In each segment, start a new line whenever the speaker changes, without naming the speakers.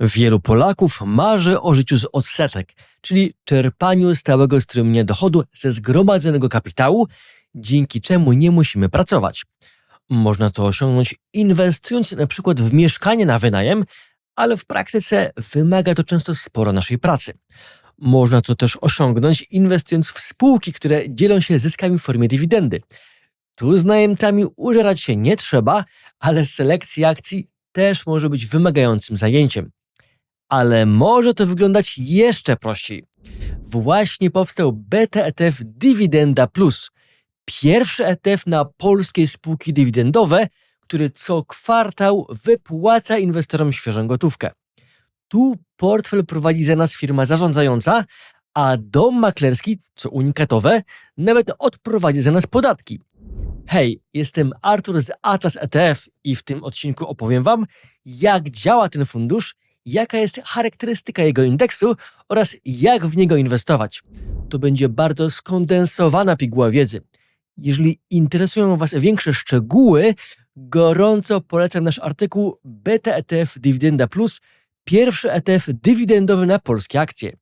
Wielu Polaków marzy o życiu z odsetek, czyli czerpaniu stałego strumienia dochodu ze zgromadzonego kapitału, dzięki czemu nie musimy pracować. Można to osiągnąć inwestując na przykład w mieszkanie na wynajem, ale w praktyce wymaga to często sporo naszej pracy. Można to też osiągnąć inwestując w spółki, które dzielą się zyskami w formie dywidendy. Tu z najemcami użerać się nie trzeba, ale selekcja akcji też może być wymagającym zajęciem. Ale może to wyglądać jeszcze prościej. Właśnie powstał BTETF Dywidenda Plus. Pierwszy ETF na polskie spółki dywidendowe, który co kwartał wypłaca inwestorom świeżą gotówkę. Tu portfel prowadzi za nas firma zarządzająca, a dom maklerski, co unikatowe, nawet odprowadzi za nas podatki. Hej, jestem Artur z Atlas ETF i w tym odcinku opowiem Wam, jak działa ten fundusz, jaka jest charakterystyka jego indeksu oraz jak w niego inwestować. To będzie bardzo skondensowana piguła wiedzy. Jeżeli interesują Was większe szczegóły, gorąco polecam nasz artykuł BTETF Dywidenda Plus, pierwszy ETF dywidendowy na polskie akcje.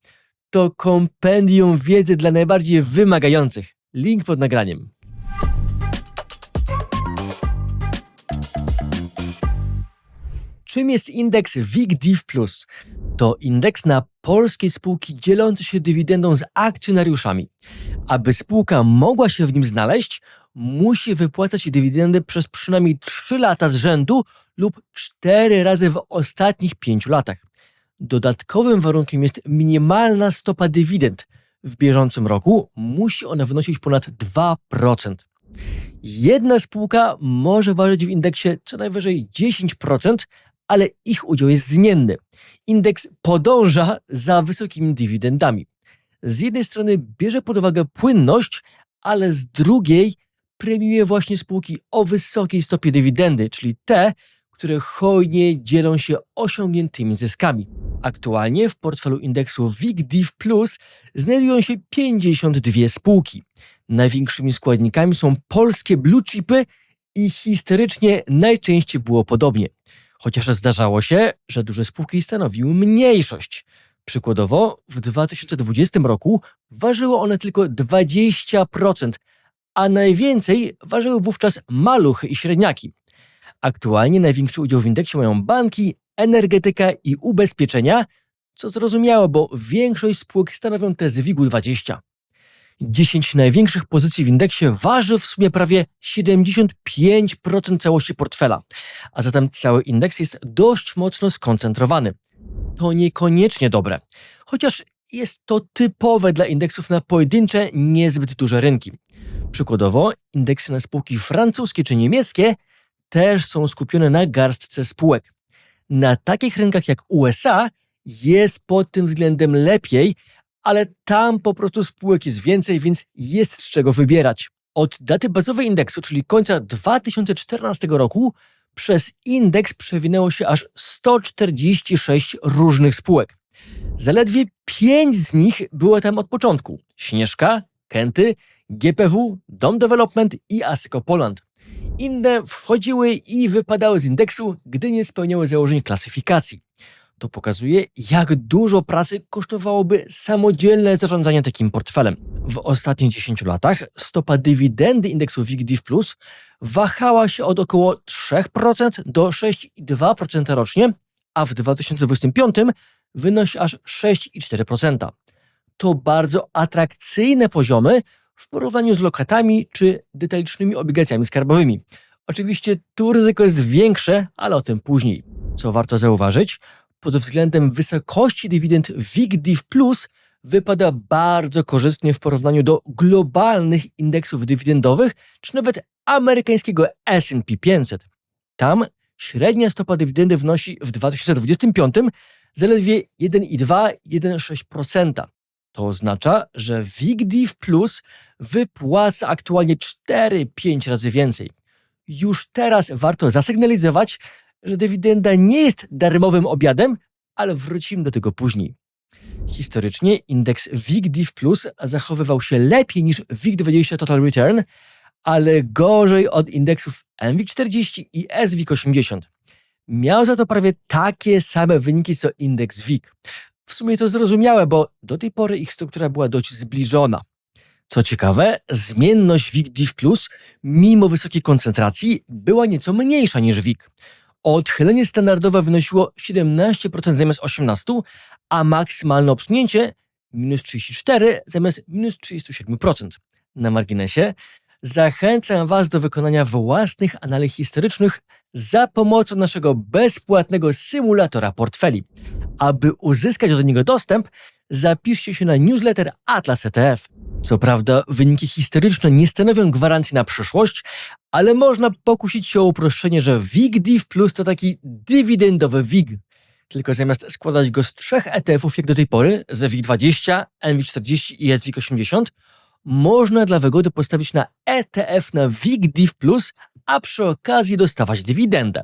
To kompendium wiedzy dla najbardziej wymagających. Link pod nagraniem. Czym jest indeks WIG-DIV+. To indeks na polskie spółki dzielące się dywidendą z akcjonariuszami. Aby spółka mogła się w nim znaleźć, musi wypłacać dywidendę przez przynajmniej 3 lata z rzędu lub 4 razy w ostatnich 5 latach. Dodatkowym warunkiem jest minimalna stopa dywidend. W bieżącym roku musi ona wynosić ponad 2%. Jedna spółka może ważyć w indeksie co najwyżej 10%, ale ich udział jest zmienny. Indeks podąża za wysokimi dywidendami. Z jednej strony bierze pod uwagę płynność, ale z drugiej premiuje właśnie spółki o wysokiej stopie dywidendy, czyli te, które hojnie dzielą się osiągniętymi zyskami. Aktualnie w portfelu indeksu WIG-DIV Plus znajdują się 52 spółki. Największymi składnikami są polskie blue chipy i historycznie najczęściej było podobnie. Chociaż zdarzało się, że duże spółki stanowiły mniejszość. Przykładowo w 2020 roku ważyło one tylko 20%, a najwięcej ważyły wówczas maluchy i średniaki. Aktualnie największy udział w indeksie mają banki, energetyka i ubezpieczenia, co zrozumiałe, bo większość spółek stanowią te z WIG-u 20. 10 największych pozycji w indeksie waży w sumie prawie 75% całości portfela, a zatem cały indeks jest dość mocno skoncentrowany. To niekoniecznie dobre, chociaż jest to typowe dla indeksów na pojedyncze, niezbyt duże rynki. Przykładowo, indeksy na spółki francuskie czy niemieckie też są skupione na garstce spółek. Na takich rynkach jak USA jest pod tym względem lepiej, ale tam po prostu spółek jest więcej, więc jest z czego wybierać. Od daty bazowej indeksu, czyli końca 2014 roku, przez indeks przewinęło się aż 146 różnych spółek. Zaledwie 5 z nich było tam od początku. Śnieżka, Kenty, GPW, Dom Development i Asyko Poland. Inne wchodziły i wypadały z indeksu, gdy nie spełniały założeń klasyfikacji. To pokazuje, jak dużo pracy kosztowałoby samodzielne zarządzanie takim portfelem. W ostatnich 10 latach stopa dywidendy indeksu WIG-DIV Plus wahała się od około 3% do 6,2% rocznie, a w 2025 wynosi aż 6,4%. To bardzo atrakcyjne poziomy w porównaniu z lokatami czy detalicznymi obligacjami skarbowymi. Oczywiście tu ryzyko jest większe, ale o tym później. Co warto zauważyć, pod względem wysokości dywidend WIG-DIV Plus wypada bardzo korzystnie w porównaniu do globalnych indeksów dywidendowych, czy nawet amerykańskiego S&P 500. Tam średnia stopa dywidendy wynosi w 2025 zaledwie 1,2-1,6%. To oznacza, że WIG-DIV Plus wypłaca aktualnie 4-5 razy więcej. Już teraz warto zasygnalizować, że dywidenda nie jest darmowym obiadem, ale wrócimy do tego później. Historycznie indeks WIG-DIV Plus zachowywał się lepiej niż WIG20 Total Return, ale gorzej od indeksów NWIG40 i SWIG80. miał za to prawie takie same wyniki co indeks WIG. W sumie to zrozumiałe, bo do tej pory ich struktura była dość zbliżona. Co ciekawe, zmienność WIG-DIV+, mimo wysokiej koncentracji, była nieco mniejsza niż WIG. Odchylenie standardowe wynosiło 17% zamiast 18%, a maksymalne obsunięcie minus 34 zamiast minus 37%. Na marginesie zachęcam Was do wykonania własnych analiz historycznych za pomocą naszego bezpłatnego symulatora portfeli. Aby uzyskać do niego dostęp, zapiszcie się na newsletter Atlas ETF. Co prawda, wyniki historyczne nie stanowią gwarancji na przyszłość, ale można pokusić się o uproszczenie, że WIG-DIV Plus to taki dywidendowy WIG. Tylko zamiast składać go z trzech ETF-ów jak do tej pory, z WIG20, NW40 i SWIG80, można dla wygody postawić na ETF na WIG-DIV a przy okazji dostawać dywidendę.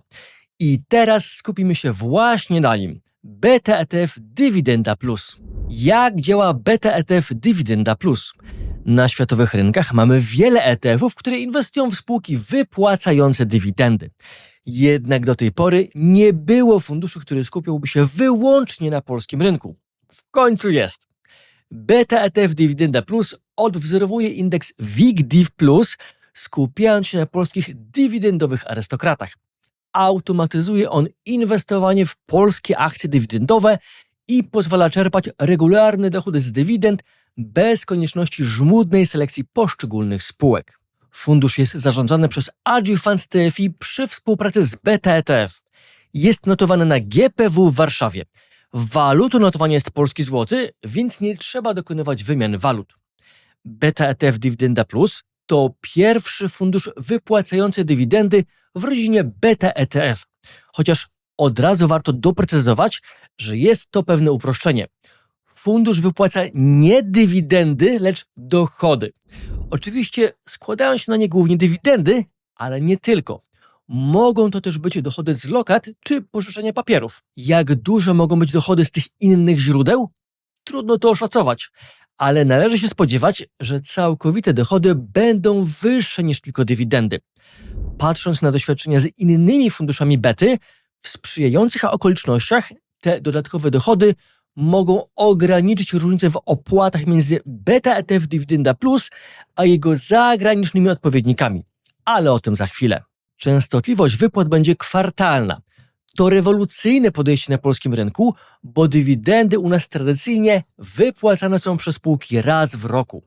I teraz skupimy się właśnie na nim. Beta ETF Dywidenda Plus. Jak działa Beta ETF Dywidenda Plus? Na światowych rynkach mamy wiele ETF-ów, które inwestują w spółki wypłacające dywidendy. Jednak do tej pory nie było funduszu, który skupiałby się wyłącznie na polskim rynku. W końcu jest. Beta ETF Dywidenda Plus odwzorowuje indeks WIG-DIV skupiając się na polskich dywidendowych arystokratach. Automatyzuje on inwestowanie w polskie akcje dywidendowe i pozwala czerpać regularny dochód z dywidend bez konieczności żmudnej selekcji poszczególnych spółek. Fundusz jest zarządzany przez Agi Funds TFI przy współpracy z Beta ETF. Jest notowany na GPW w Warszawie. Walutą notowania jest polski złoty, więc nie trzeba dokonywać wymian walut. Beta ETF Dywidenda Plus to pierwszy fundusz wypłacający dywidendy w rodzinie Beta ETF. Chociaż od razu warto doprecyzować, że jest to pewne uproszczenie. Fundusz wypłaca nie dywidendy, lecz dochody. Oczywiście składają się na nie głównie dywidendy, ale nie tylko. Mogą to też być dochody z lokat czy pożyczenia papierów. Jak duże mogą być dochody z tych innych źródeł? Trudno to oszacować, ale należy się spodziewać, że całkowite dochody będą wyższe niż tylko dywidendy. Patrząc na doświadczenia z innymi funduszami bety, w sprzyjających okolicznościach te dodatkowe dochody mogą ograniczyć różnicę w opłatach między beta ETF Dywidenda Plus a jego zagranicznymi odpowiednikami. Ale o tym za chwilę. Częstotliwość wypłat będzie kwartalna. To rewolucyjne podejście na polskim rynku, bo dywidendy u nas tradycyjnie wypłacane są przez spółki raz w roku.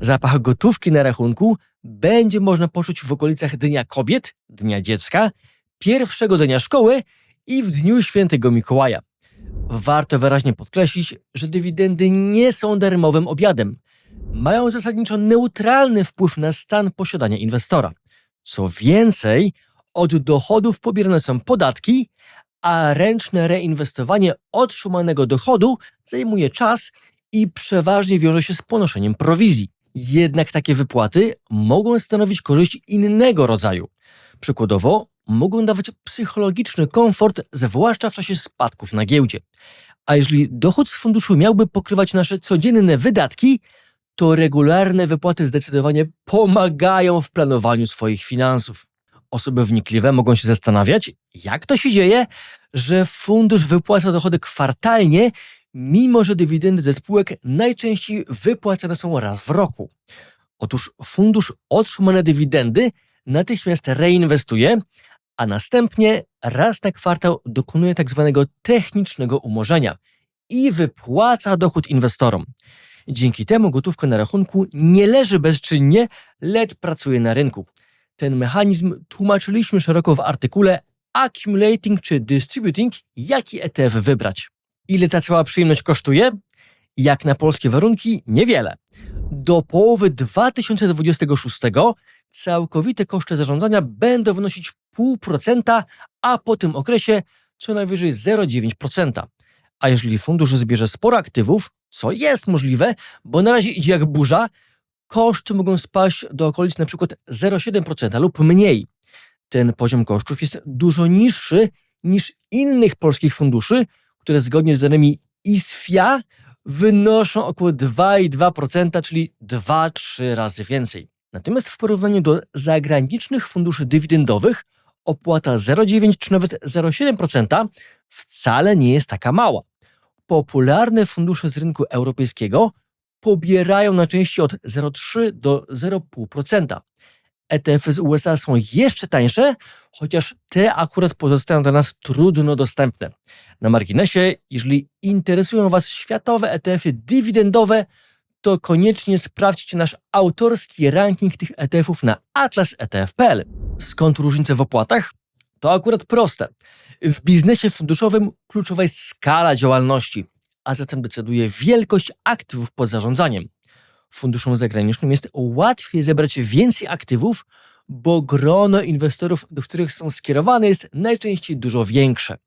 Zapach gotówki na rachunku będzie można poczuć w okolicach Dnia Kobiet, Dnia Dziecka, pierwszego dnia szkoły i w Dniu Świętego Mikołaja. Warto wyraźnie podkreślić, że dywidendy nie są darmowym obiadem. Mają zasadniczo neutralny wpływ na stan posiadania inwestora. Co więcej, od dochodów pobierane są podatki, a ręczne reinwestowanie otrzymanego dochodu zajmuje czas i przeważnie wiąże się z ponoszeniem prowizji. Jednak takie wypłaty mogą stanowić korzyść innego rodzaju. Przykładowo, mogą dawać psychologiczny komfort, zwłaszcza w czasie spadków na giełdzie. A jeżeli dochód z funduszu miałby pokrywać nasze codzienne wydatki, to regularne wypłaty zdecydowanie pomagają w planowaniu swoich finansów. Osoby wnikliwe mogą się zastanawiać, jak to się dzieje, że fundusz wypłaca dochody kwartalnie, mimo że dywidendy ze spółek najczęściej wypłacane są raz w roku. Otóż fundusz otrzymane dywidendy natychmiast reinwestuje, a następnie raz na kwartał dokonuje tzw. Tak technicznego umorzenia i wypłaca dochód inwestorom. Dzięki temu gotówka na rachunku nie leży bezczynnie, lecz pracuje na rynku. Ten mechanizm tłumaczyliśmy szeroko w artykule Accumulating czy Distributing, jaki ETF wybrać. Ile ta cała przyjemność kosztuje? Jak na polskie warunki, niewiele. Do połowy 2026 całkowite koszty zarządzania będą wynosić 0,5%, a po tym okresie co najwyżej 0,9%. A jeżeli fundusz zbierze sporo aktywów, co jest możliwe, bo na razie idzie jak burza, koszty mogą spaść do okolic przykład 0,7% lub mniej. Ten poziom kosztów jest dużo niższy niż innych polskich funduszy, które zgodnie z danymi ISFIA wynoszą około 2,2%, czyli 2-3 razy więcej. Natomiast w porównaniu do zagranicznych funduszy dywidendowych opłata 0,9 czy nawet 0,7% wcale nie jest taka mała. Popularne fundusze z rynku europejskiego pobierają na części od 0,3 do 0,5%. ETF-y z USA są jeszcze tańsze, chociaż te akurat pozostają dla nas trudno dostępne. Na marginesie, jeżeli interesują Was światowe ETF-y dywidendowe, to koniecznie sprawdźcie nasz autorski ranking tych ETF-ów na atlasetf.pl. Skąd różnice w opłatach? To akurat proste. W biznesie funduszowym kluczowa jest skala działalności, a zatem decyduje wielkość aktywów pod zarządzaniem. Funduszom zagranicznym jest łatwiej zebrać więcej aktywów, bo grono inwestorów, do których są skierowane, jest najczęściej dużo większe.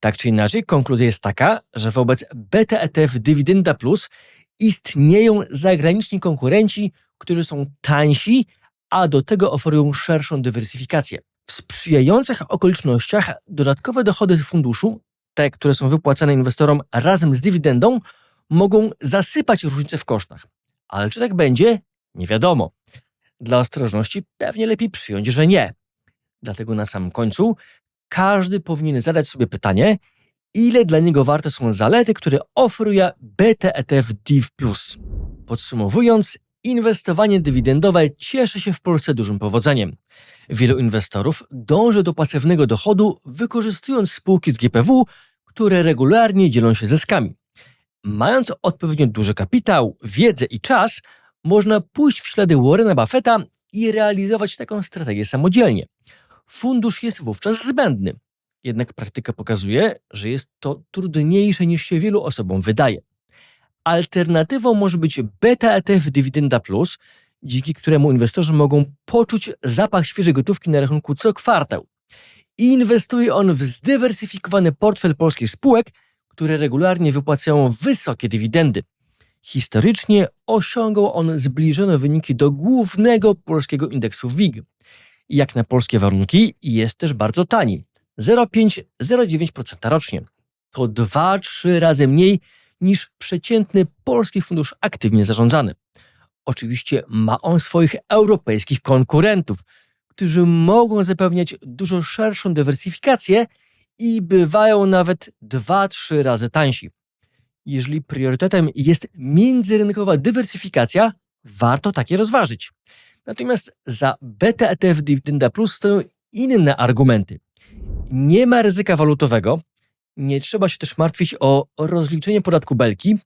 Tak czy inaczej, konkluzja jest taka, że wobec beta ETF Dywidenda Plus istnieją zagraniczni konkurenci, którzy są tańsi, a do tego oferują szerszą dywersyfikację. W sprzyjających okolicznościach dodatkowe dochody z funduszu, te, które są wypłacane inwestorom razem z dywidendą, mogą zasypać różnice w kosztach. Ale czy tak będzie? Nie wiadomo. Dla ostrożności pewnie lepiej przyjąć, że nie. Dlatego na samym końcu każdy powinien zadać sobie pytanie, ile dla niego warte są zalety, które oferuje BTETF DIV+. Podsumowując, inwestowanie dywidendowe cieszy się w Polsce dużym powodzeniem. Wielu inwestorów dąży do pasywnego dochodu, wykorzystując spółki z GPW, które regularnie dzielą się zyskami. Mając odpowiednio duży kapitał, wiedzę i czas, można pójść w ślady Warrena Buffetta i realizować taką strategię samodzielnie. Fundusz jest wówczas zbędny. Jednak praktyka pokazuje, że jest to trudniejsze niż się wielu osobom wydaje. Alternatywą może być beta ETF Dywidenda Plus, dzięki któremu inwestorzy mogą poczuć zapach świeżej gotówki na rachunku co kwartał. Inwestuje on w zdywersyfikowany portfel polskich spółek, które regularnie wypłacają wysokie dywidendy. Historycznie osiągał on zbliżone wyniki do głównego polskiego indeksu WIG. Jak na polskie warunki jest też bardzo tani 0,5-0,9% rocznie. To 2-3 razy mniej niż przeciętny polski fundusz aktywnie zarządzany. Oczywiście ma on swoich europejskich konkurentów, którzy mogą zapewniać dużo szerszą dywersyfikację i bywają nawet 2-3 razy tańsi. Jeżeli priorytetem jest międzyrynkowa dywersyfikacja, warto takie rozważyć. Natomiast za beta ETF Dywidenda Plus stoją inne argumenty. Nie ma ryzyka walutowego, nie trzeba się też martwić o rozliczenie podatku belki.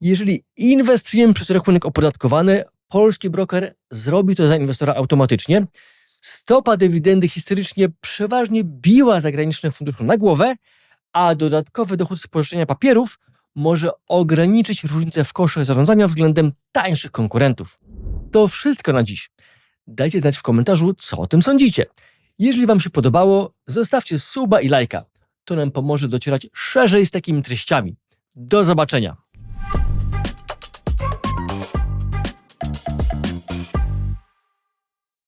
Jeżeli inwestujemy przez rachunek opodatkowany, polski broker zrobi to za inwestora automatycznie. Stopa dywidendy historycznie przeważnie biła zagraniczne fundusze na głowę, a dodatkowy dochód z pożyczenia papierów może ograniczyć różnicę w kosztach zarządzania względem tańszych konkurentów. To wszystko na dziś. Dajcie znać w komentarzu, co o tym sądzicie. Jeżeli Wam się podobało, zostawcie suba i lajka. To nam pomoże docierać szerzej z takimi treściami. Do zobaczenia.